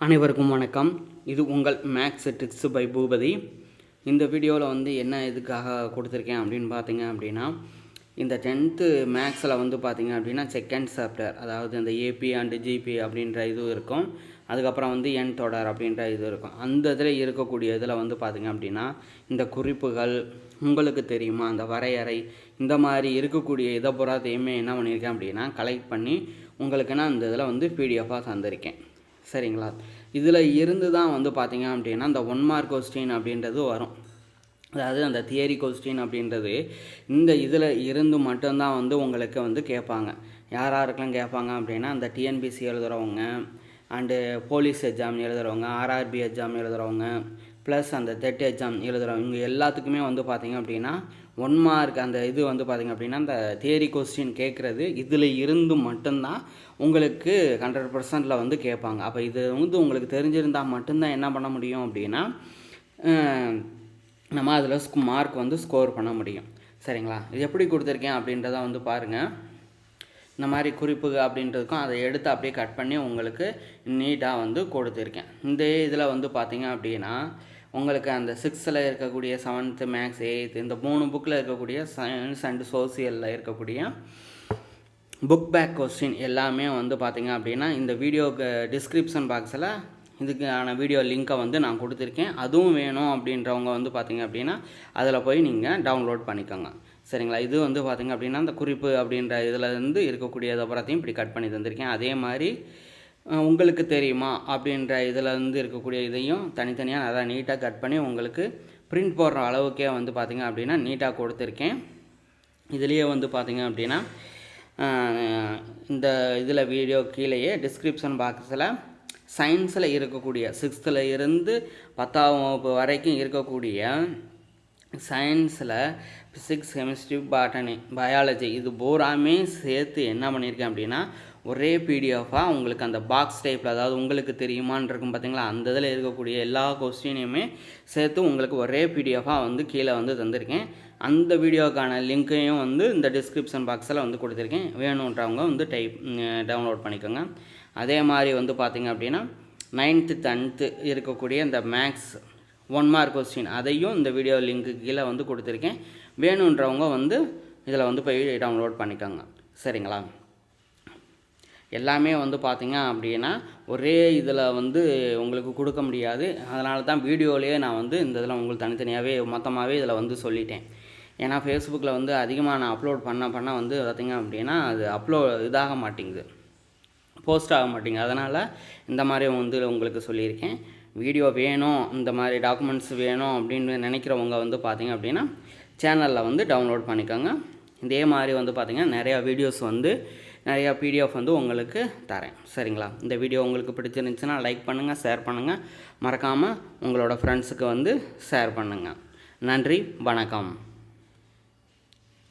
அனைவருக்கும் வணக்கம். இது உங்கள் மேக்ஸ் ட்ரிக்ஸ் பை பூபதி இந்த வீடியோவில் வந்து என்ன இதுக்காக கொடுத்துருக்கேன் அப்படின்னு பார்த்தீங்க அப்படின்னா இந்த டென்த்து மேக்ஸில் வந்து பார்த்தீங்க அப்படின்னா செகண்ட் சாப்டர் அதாவது இந்த ஏபி அண்டு ஜிபி அப்படின்ற இது இருக்கும். அதுக்கப்புறம் வந்து என் தொடர் அப்படின்ற இது இருக்கும். அந்த இதில் இருக்கக்கூடிய இதில் வந்து பார்த்தீங்க அப்படின்னா இந்த குறிப்புகள் உங்களுக்கு தெரியுமா அந்த வரையறை இந்த மாதிரி இருக்கக்கூடிய இதை பூராத்தையுமே என்ன பண்ணியிருக்கேன் அப்படின்னா கலெக்ட் பண்ணி உங்களுக்கு நான் அந்த இதில் வந்து பிடிஎஃபாக தந்திருக்கேன். சரிங்களா? இதில் இருந்து தான் வந்து பார்த்தீங்க அப்படின்னா இந்த ஒன் மார்க் கொஸ்டின் அப்படின்றது வரும். அதாவது அந்த தியரி கொஸ்டின் அப்படின்றது இந்த இதில் இருந்து மட்டும்தான் வந்து உங்களுக்கு வந்து கேட்பாங்க. யார் யாருக்கெல்லாம் கேட்பாங்க அப்படின்னா அந்த டிஎன்பிசி எழுதுகிறவங்க அண்டு போலீஸ் எக்ஸாம் எழுதுகிறவங்க ஆர்ஆர்பி எக்ஸாம் எழுதுகிறவங்க ப்ளஸ் அந்த டெட் எக்ஸாம் எழுதுகிறோம் இவங்க எல்லாத்துக்குமே வந்து பார்த்தீங்க அப்படின்னா ஒன் மார்க் அந்த இது வந்து பார்த்திங்க அப்படின்னா அந்த தேரி கொஸ்டின் கேட்குறது இதில் இருந்து மட்டும்தான் உங்களுக்கு ஹண்ட்ரட் பர்சன்டில் வந்து கேட்பாங்க அப்போ இது வந்து உங்களுக்கு தெரிஞ்சிருந்தால் மட்டும்தான் என்ன பண்ண முடியும் அப்படின்னா நம்ம அதில் ஸ்கூ மார்க் வந்து ஸ்கோர் பண்ண முடியும். சரிங்களா? இது எப்படி கொடுத்துருக்கேன் அப்படின்றத வந்து பாருங்கள் இந்த மாதிரி குறிப்பு அப்படின்றதுக்கும் அதை எடுத்து அப்படியே கட் பண்ணி உங்களுக்கு நீட்டாக வந்து கொடுத்துருக்கேன். இந்த இதில் வந்து பார்த்திங்க அப்படின்னா உங்களுக்கு அந்த சிக்ஸ்த்தில் இருக்கக்கூடிய செவன்த்து மேக்ஸ் எயித்து இந்த மூணு புக்கில் இருக்கக்கூடிய சயின்ஸ் அண்டு சோசியலில் இருக்கக்கூடிய புக் பேக் கொஸ்டின் எல்லாமே வந்து பார்த்திங்க அப்படின்னா இந்த வீடியோக்கு டிஸ்கிரிப்ஷன் பாக்ஸில் இதுக்கான வீடியோ லிங்க்கை வந்து நான் கொடுத்துருக்கேன். அதுவும் வேணும் அப்படின்றவங்க வந்து பார்த்திங்க அப்படின்னா அதில் போய் நீங்கள் டவுன்லோட் பண்ணிக்கோங்க. சரிங்களா? இது வந்து பார்த்திங்க அப்படின்னா அந்த குறிப்பு அப்படின்ற இதில் இருந்து இருக்கக்கூடிய அப்புறத்தையும் இப்படி கட் பண்ணி தந்திருக்கேன். அதே மாதிரி உங்களுக்கு தெரியுமா அப்படின்ற இதில் இருக்கக்கூடிய இதையும் தனித்தனியாக நல்லா நீட்டாக கட் பண்ணி உங்களுக்கு பிரிண்ட் போடுற அளவுக்கே வந்து பார்த்திங்க அப்படின்னா நீட்டாக கொடுத்துருக்கேன். இதுலேயே வந்து பார்த்திங்க அப்படின்னா இந்த இதில் வீடியோ கீழேயே டிஸ்கிரிப்ஷன் பாக்ஸில் சயின்ஸில் இருக்கக்கூடிய சிக்ஸ்த்தில் இருந்து பத்தாம் வகுப்பு வரைக்கும் இருக்கக்கூடிய சயின்ஸில் ஃபிசிக்ஸ் கெமிஸ்ட்ரி பாட்டனி பயாலஜி இது பூராமே சேர்த்து என்ன பண்ணியிருக்கேன் அப்படின்னா ஒரே பிடிஎஃபாக உங்களுக்கு அந்த பாக்ஸ் டைப்பில் அதாவது உங்களுக்கு தெரியுமான்னு இருக்கும் பார்த்தீங்களா அந்த இதில் இருக்கக்கூடிய எல்லா கொஸ்டினையுமே சேர்த்து உங்களுக்கு ஒரே பிடிஎஃபாக வந்து கீழே வந்து தந்திருக்கேன். அந்த வீடியோக்கான லிங்க்கையும் வந்து இந்த டிஸ்கிரிப்ஷன் பாக்ஸில் வந்து கொடுத்துருக்கேன். வேணுன்றவங்க வந்து டைப் டவுன்லோட் பண்ணிக்கோங்க. அதே மாதிரி வந்து பார்த்தீங்க அப்படின்னா நைன்த்து டென்த்து இருக்கக்கூடிய இந்த மேக்ஸ் ஒன் மார்க் கொஸ்டின் அதையும் இந்த வீடியோ லிங்க்கு கீழே வந்து கொடுத்துருக்கேன். வேணுன்றவங்க வந்து இதில் வந்து போய் டவுன்லோட் பண்ணிக்கோங்க. சரிங்களா? எல்லாமே வந்து பார்த்திங்க அப்படின்னா ஒரே இதில் வந்து உங்களுக்கு கொடுக்க முடியாது. அதனால தான் வீடியோலேயே நான் வந்து இந்த இதில் உங்களுக்கு தனித்தனியாகவே மொத்தமாகவே இதில் வந்து சொல்லிட்டேன். ஏன்னா ஃபேஸ்புக்கில் வந்து அதிகமாக நான் அப்லோட் பண்ண பண்ண வந்து பார்த்திங்க அப்படின்னா அது அப்லோ இதாக மாட்டேங்குது. போஸ்ட் ஆக மாட்டேங்குது. அதனால் இந்த மாதிரி வந்து உங்களுக்கு சொல்லியிருக்கேன். வீடியோ வேணும் இந்த மாதிரி டாக்குமெண்ட்ஸ் வேணும் அப்படின்னு நினைக்கிறவங்க வந்து பார்த்திங்க அப்படின்னா சேனலில் வந்து டவுன்லோட் பண்ணிக்கோங்க. இதே மாதிரி வந்து பார்த்திங்கன்னா நிறையா வீடியோஸ் வந்து நிறையா பிடிஎஃப் வந்து உங்களுக்கு தரேன். சரிங்களா? இந்த வீடியோ உங்களுக்கு பிடிச்சிருந்துச்சுன்னா லைக் பண்ணுங்கள் ஷேர் பண்ணுங்கள் மறக்காமல் உங்களோட ஃப்ரெண்ட்ஸுக்கு வந்து ஷேர் பண்ணுங்கள் நன்றி வணக்கம்.